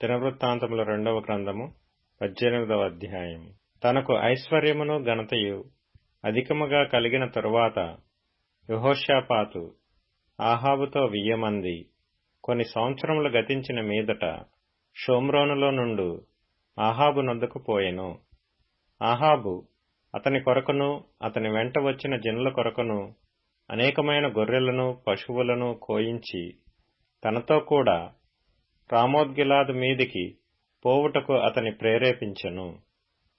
దినవృత్తాంతముల రెండవ గ్రంథము పద్దెనిమిదవ అధ్యాయము. తనకు ఐశ్వర్యమును ఘనతయు అధికముగా కలిగిన తరువాత యెహోషాపాతు ఆహాబుతో వియ్యమంది కొన్ని సంవత్సరములు గతించిన మీదట షోమ్రోనులో నుండు ఆహాబు నొద్దకు పోయెను. ఆహాబు అతని కొరకును అతని వెంట వచ్చిన జనుల కొరకును అనేకమైన గొర్రెలను పశువులను కోయించి తనతో కూడా రామోద్గిలాదు మీదికి పోవుటకు అతని ప్రేరేపించెను.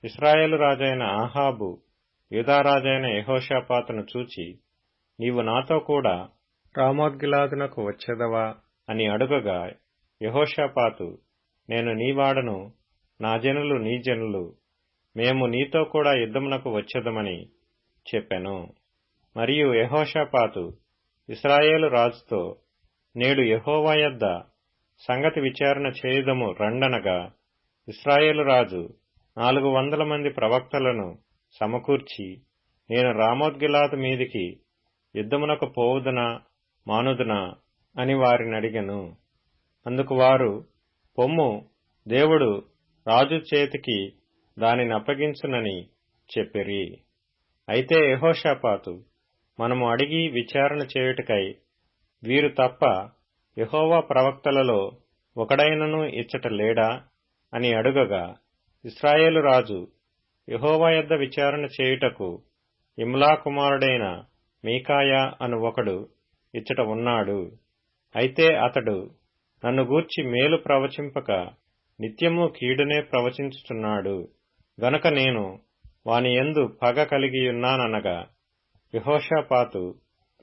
ఇస్రాయేలు రాజైన ఆహాబు యూదారాజైన యెహోషాపాతును చూచి నీవు నాతో కూడా రామోద్గిలాదునకు వచ్చేదవా అని అడుగగా యహోషాపాతు నేను నీవాడను నా జనులు నీ జనులు మేము నీతో కూడా యుద్ధమునకు వచ్చేదమని చెప్పెను. మరియు యహోషాపాతు ఇస్రాయేలు రాజుతో నేడు యహోవా యొద్ద సంగతి విచారణ చేయుదము రండనగా ఇస్రాయేలు రాజు నాలుగు వందల మంది ప్రవక్తలను సమకూర్చి నేను రామోద్గిలాదు మీదికి యుద్ధమునకు పోవుదునా మానుదునా అని వారిని అందుకు వారు పొమ్ము దేవుడు రాజు చేతికి దానిని అప్పగించునని చెప్పిరి. అయితే యహోషాపాతు మనము అడిగి విచారణ చేయుటకై వీరు తప్ప యహోవా ప్రవక్తలలో ఒకడైనను ఇచ్చట లేడా అని అడుగగా ఇస్రాయేలు రాజు యహోవా యొద్ద విచారణ చేయుటకు ఇమ్లా కుమారుడైన మీకాయా అను ఒకడు ఇచ్చట ఉన్నాడు. అయితే అతడు నన్ను గూర్చి మేలు ప్రవచింపక నిత్యము కీడునే ప్రవచించుచున్నాడు. గనుక నేను వాని ఎందు పగ కలిగియున్నాననగా యహోషాపాతు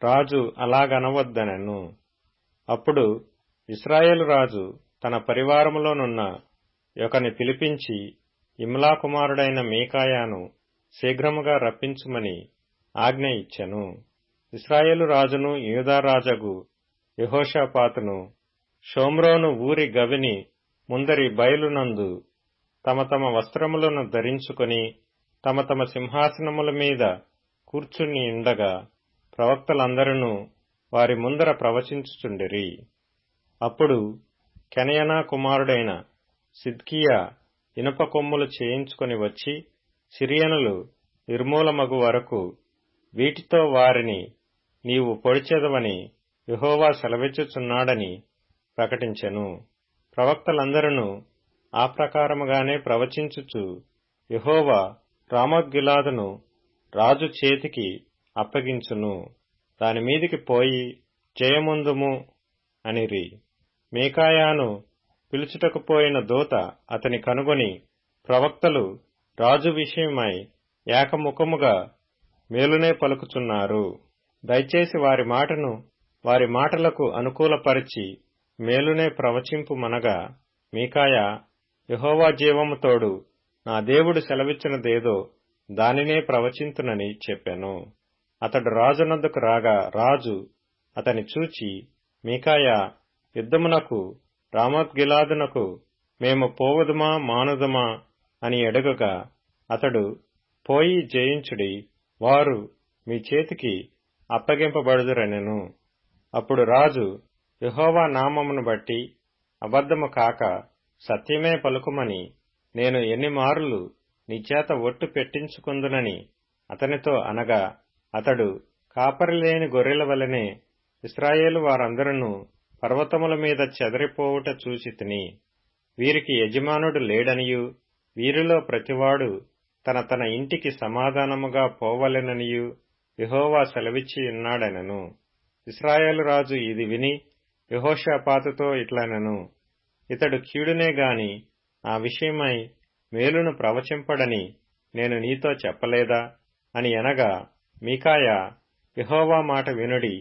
రాజు అలాగనవద్దనెను. అప్పుడు ఇస్రాయేలు రాజు తన పరివారములోనున్న యొకని పిలిపించి ఇమ్లా కుమారుడైన మీకాయాను శీఘ్రముగా రప్పించుమని ఆజ్ఞ ఇచ్చెను. ఇస్రాయేలు రాజును యూదారాజగు యహోషాపాతును షోమ్రోను ఊరి గవిని ముందరి బయలునందు తమ తమ వస్త్రములను ధరించుకొని తమ తమ సింహాసనముల మీద కూర్చుని ఉండగా ప్రవక్తలందరూ వారి ముందర ప్రవచించుచుండిరి. అప్పుడు కెనయనా కుమారుడైన సిద్కియా ఇనుప కొమ్ములు చేయించుకొని వచ్చి సిరియనులు నిర్మూలమగు వరకు వీటితో వారిని నీవు పొడిచెదవని యహోవా సెలవిచ్చుచున్నాడని ప్రకటించెను. ప్రవక్తలందరూ ఆ ప్రకారముగానే ప్రవచించుచు యహోవా రామోద్గిలాదును రాజు చేతికి అప్పగించును. దాని మీదికి పోయి జయముందుము అనిరి మేకాయాను పిలుచుటకు పోయిన దూత అతని కనుగొని ప్రవక్తలు రాజు విషయమై ఏకముఖముగా మేలునే పలుకుచున్నారు. దయచేసి వారి మాటను వారి మాటలకు అనుకూలపరిచి మేలునే ప్రవచింపు మనగా. మీకాయ యహోవా జీవముతోడు నా దేవుడు సెలవిచ్చినదేదో దానినే ప్రవచింతునని చెప్పాను. అతడు రాజునందుకు రాగా రాజు అతని చూచి మీకాయ యుద్ధమునకు రామోద్గిలాదునకు మేము పోవదుమా మానుదమా? అని అడుగగా అతడు పోయి జయించుడి వారు మీ చేతికి అప్పగింపబడుదురనెను. అప్పుడు రాజు యహోవా నామమును బట్టి అబద్ధము కాక సత్యమే పలుకుమని నేను ఎన్ని నీ నీచేత ఒట్టు పెట్టించుకుందునని అతనితో అనగా అతడు కాపరిలేని గొర్రెల వలనే ఇస్రాయేలు వారందరూ పర్వతముల మీద చెదరిపోవుట చూచి తిని వీరికి యజమానుడు లేడనియు వీరిలో ప్రతివాడు తన తన ఇంటికి సమాధానముగా పోవలెననియు యహోవా సెలవిచ్చి ఉన్నాడనను. ఇస్రాయేలు రాజు ఇది విని యహోషాపాతుతో ఇట్లనను ఇతడు కీడునే గాని ఆ విషయమై మేలును ప్రవచింపడని నేను నీతో చెప్పలేదా? అని అనగా మీకాయ యహోవా మాట వినుడి.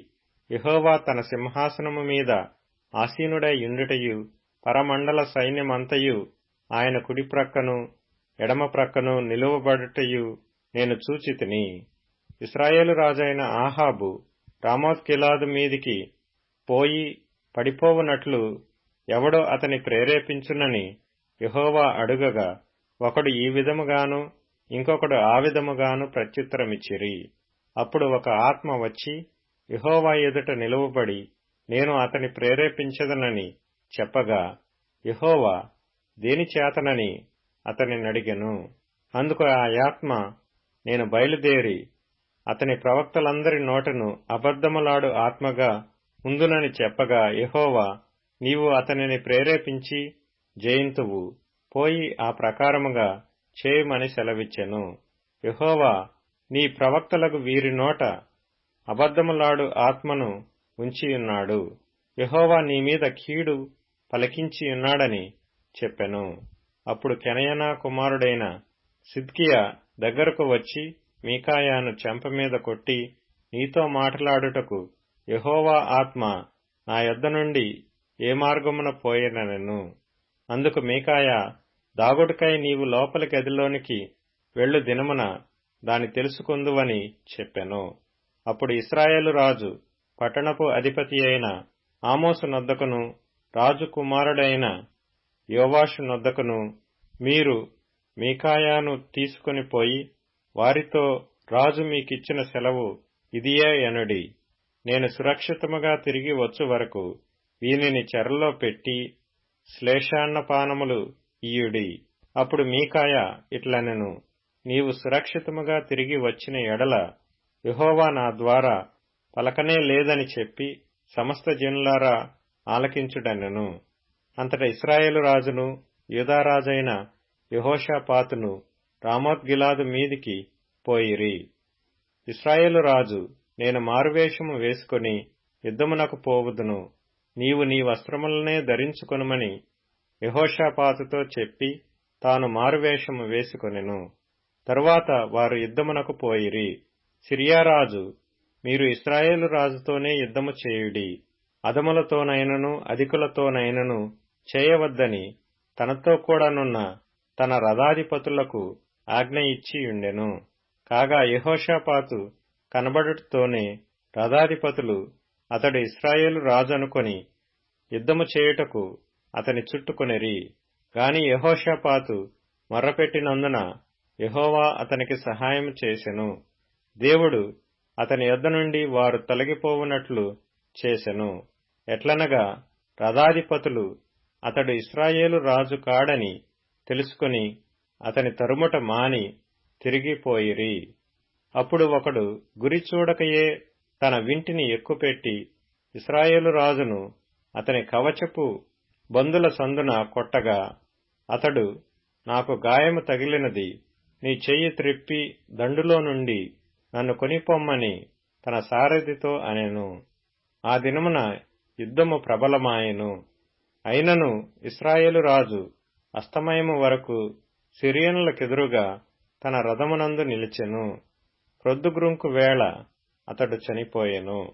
యహోవా తన సింహాసనము మీద ఆసీనుడై యుండుటయు పరమండల సైన్యమంతయు ఆయన కుడి ప్రక్కను ఎడమ ప్రక్కను నిలువబడుటయు నేను చూచితిని ఇస్రాయేలు రాజైన ఆహాబు రామోత్కిలాదు మీదికి పోయి పడిపోవునట్లు ఎవడో అతని ప్రేరేపించునని యహోవా అడుగగా ఒకడు ఈ విధముగాను ఇంకొకడు ఆ విధముగాను ప్రత్యుత్తరమిచ్చిరి. అప్పుడు ఒక ఆత్మ వచ్చి యహోవా ఎదుట నిలువబడి నేను అతని ప్రేరేపించదనని చెప్పగా యహోవా దేని చేతనని అతని నడిగను? అందుకు ఆ ఆత్మ నేను బయలుదేరి అతని ప్రవక్తలందరి నోటను అబద్ధములాడు ఆత్మగా ఉందునని చెప్పగా యహోవా నీవు అతనిని ప్రేరేపించి జయింతువు. పోయి ఆ ప్రకారముగా చేయమని సెలవిచ్చెను. యహోవా నీ ప్రవక్తలకు వీరి నోట అబద్ధములాడు ఆత్మను ఉంచియున్నాడు యహోవా నీ మీద కీడు పలికించి ఉన్నాడని చెప్పెను. అప్పుడు కెనయనా కుమారుడైన సిద్కియా దగ్గరకు వచ్చి మీకాయాను చెంప మీద కొట్టి నీతో మాట్లాడుటకు యహోవా ఆత్మ నా యొద్ద నుండి ఏ మార్గమున పోయేనెను అందుకు మీకాయ దాగుడుకై నీవు లోపలి గదిలోనికి వెళ్ళు దినమున దాని తెలుసుకుందువని చెప్పెను. అప్పుడు ఇస్రాయేలు రాజు పట్టణపు అధిపతి అయిన ఆమోసు నొద్దకును రాజు కుమారుడైన యోవాషు నొద్దకును మీరు మీకాయాను తీసుకుని పోయి వారితో రాజు మీకిచ్చిన సెలవు ఇదియే ఎనుడి. నేను సురక్షితముగా తిరిగి వచ్చు వరకు వీనిని చెరలో పెట్టి శ్లేషాన్నపానములు ఇయుడి అప్పుడు మీకాయ ఇట్లనెను. నీవు సురక్షితముగా తిరిగి వచ్చిన ఎడల యహోవా నా ద్వారా పలకనే లేదని చెప్పి సమస్త జనులారా ఆలకించుడనెను అంతట ఇస్రాయేలు రాజును యూదారాజైన యహోషాపాతును రామోద్గిలాదు మీదికి పోయిరి. ఇస్రాయేలు రాజు నేను మారువేషము వేసుకుని యుద్ధమునకు పోవుదును. నీవు నీ వస్త్రములనే ధరించుకొనుమని యహోషాపాతుతో చెప్పి తాను మారువేషము వేసుకొనెను. తరువాత వారు యుద్ధమునకు పోయిరి. సిరియారాజు మీరు ఇస్రాయేలు రాజుతోనే యుద్ధము చేయుడి. అదములతోనైనను అధికులతోనైనను చేయవద్దని తనతో కూడానున్న తన రథాధిపతులకు ఆజ్ఞ ఇచ్చి ఉండెను. కాగా యహోషాపాతు కనబడుటతోనే రథాధిపతులు అతడు ఇస్రాయేలు రాజు అనుకొని యుద్ధము చేయుటకు అతని చుట్టుకొనిరి. గాని యహోషాపాతు మొర్రపెట్టినందున యహోవా అతనికి సహాయం చేసెను. దేవుడు అతని యొద్ద నుండి వారు తొలగిపోవునట్లు చేసెను. ఎట్లనగా రథాధిపతులు అతడు ఇస్రాయేలు రాజు కాడని తెలుసుకుని అతని తరుముట మాని తిరిగిపోయిరి. అప్పుడు ఒకడు గురి చూడకయే తన వింటిని ఎక్కుపెట్టి ఇస్రాయేలు రాజును అతని కవచపు బందుల సందున కొట్టగా అతడు నాకు గాయము తగిలినది నీ చెయ్యి త్రిప్పి దండులో నుండి నన్ను కొనిపొమ్మని తన సారథితో అనెను. ఆ దినమున యుద్ధము ప్రబలమాయెను. అయినను ఇస్రాయేలు రాజు అస్తమయము వరకు సిరియనులకెదురుగా తన రథమునందు నిలిచెను. ప్రొద్దుగ్రుంకు వేళ అతడు చనిపోయెను.